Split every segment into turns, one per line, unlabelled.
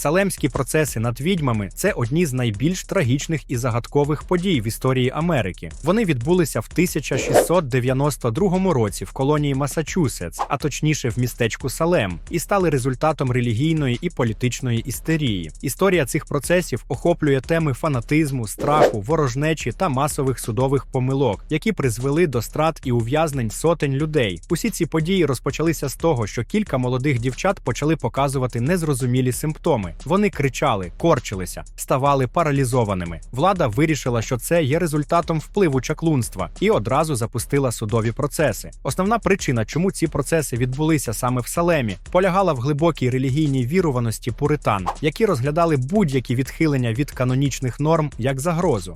Салемські процеси над відьмами це одні з найбільш трагічних і загадкових подій в історії Америки. Вони відбулися в 1692 році в колонії Масачусетс, а точніше в містечку Салем, і стали результатом релігійної і політичної істерії. Історія цих процесів охоплює теми фанатизму, страху, ворожнечі та масових судових помилок, які призвели до страт і ув'язнень сотень людей. Усі ці події розпочалися з того, що кілька молодих дівчат почали показувати незрозумілі симптоми. Вони кричали, корчилися, ставали паралізованими. Влада вирішила, що це є результатом впливу чаклунства, і одразу запустила судові процеси. Основна причина, чому ці процеси відбулися саме в Салемі, полягала в глибокій релігійній віруваності пуритан, які розглядали будь-які відхилення від канонічних норм як загрозу.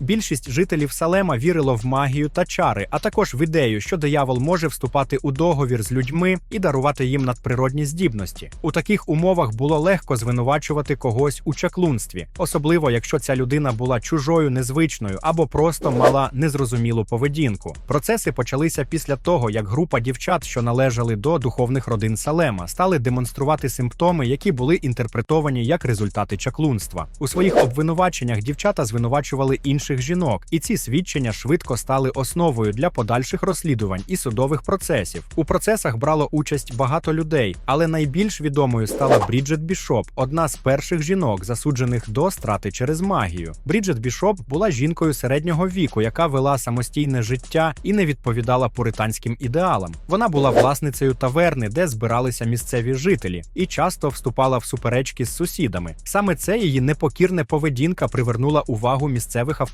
Більшість жителів Салема вірило в магію та чари, а також в ідею, що диявол може вступати у договір з людьми і дарувати їм надприродні здібності. У таких умовах було легко звинувачувати когось у чаклунстві, особливо якщо ця людина була чужою, незвичною або просто мала незрозумілу поведінку. Процеси почалися після того, як група дівчат, що належали до духовних родин Салема, стали демонструвати симптоми, які були інтерпретовані як результати чаклунства. У своїх обвинуваченнях дівчата звинувачували інших жінок, і ці свідчення швидко стали основою для подальших розслідувань і судових процесів. У процесах брало участь багато людей, але найбільш відомою стала Бріджет Бішоп, одна з перших жінок, засуджених до страти через магію. Бріджет Бішоп була жінкою середнього віку, яка вела самостійне життя і не відповідала пуританським ідеалам. Вона була власницею таверни, де збиралися місцеві жителі, і часто вступала в суперечки з сусідами. Саме це її непокірна поведінка привернула увагу місцевих авторитетів.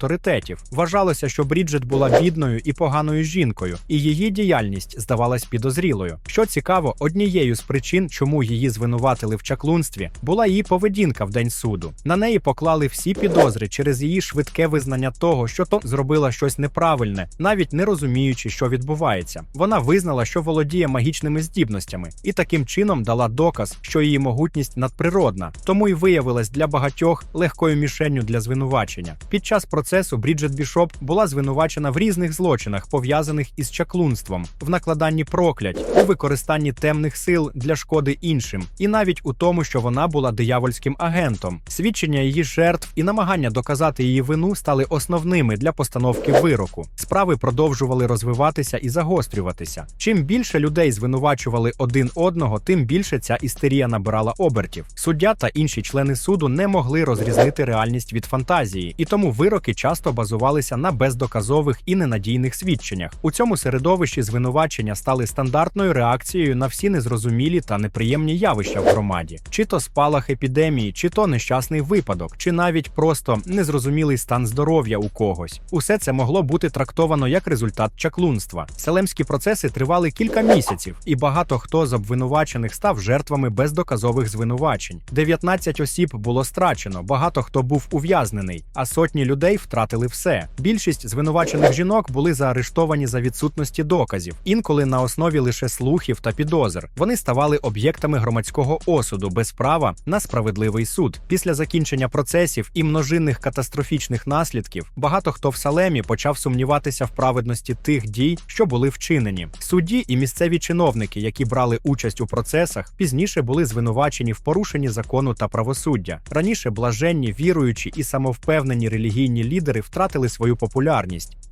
Вважалося, що Бріджет була бідною і поганою жінкою, і її діяльність здавалась підозрілою. Що цікаво, однією з причин, чому її звинуватили в чаклунстві, була її поведінка в день суду. На неї поклали всі підозри через її швидке визнання того, що то зробила щось неправильне, навіть не розуміючи, що відбувається. Вона визнала, що володіє магічними здібностями, і таким чином дала доказ, що її могутність надприродна, тому й виявилась для багатьох легкою мішенню для звинувачення. Під час процесу Бріджет Бішоп була звинувачена в різних злочинах, пов'язаних із чаклунством, в накладанні проклять, у використанні темних сил для шкоди іншим, і навіть у тому, що вона була диявольським агентом. Свідчення її жертв і намагання доказати її вину стали основними для постановки вироку. Справи продовжували розвиватися і загострюватися. Чим більше людей звинувачували один одного, тим більше ця істерія набирала обертів. Суддя та інші члени суду не могли розрізнити реальність від фантазії, і тому вироки часто базувалися на бездоказових і ненадійних свідченнях. У цьому середовищі звинувачення стали стандартною реакцією на всі незрозумілі та неприємні явища в громаді, чи то спалах епідемії, чи то нещасний випадок, чи навіть просто незрозумілий стан здоров'я у когось. Усе це могло бути трактовано як результат чаклунства. Селемські процеси тривали кілька місяців, і багато хто з обвинувачених став жертвами бездоказових звинувачень. 19 осіб було страчено, багато хто був ув'язнений, а сотні людей втратили все. Більшість звинувачених жінок були заарештовані за відсутності доказів, інколи на основі лише слухів та підозр. Вони ставали об'єктами громадського осуду без права на справедливий суд. Після закінчення процесів і множинних катастрофічних наслідків багато хто в Салемі почав сумніватися в праведності тих дій, що були вчинені. Судді і місцеві чиновники, які брали участь у процесах, пізніше були звинувачені в порушенні закону та правосуддя. Раніше блаженні, віруючі і самовпевнені релігійні лідери втратили свою популярність.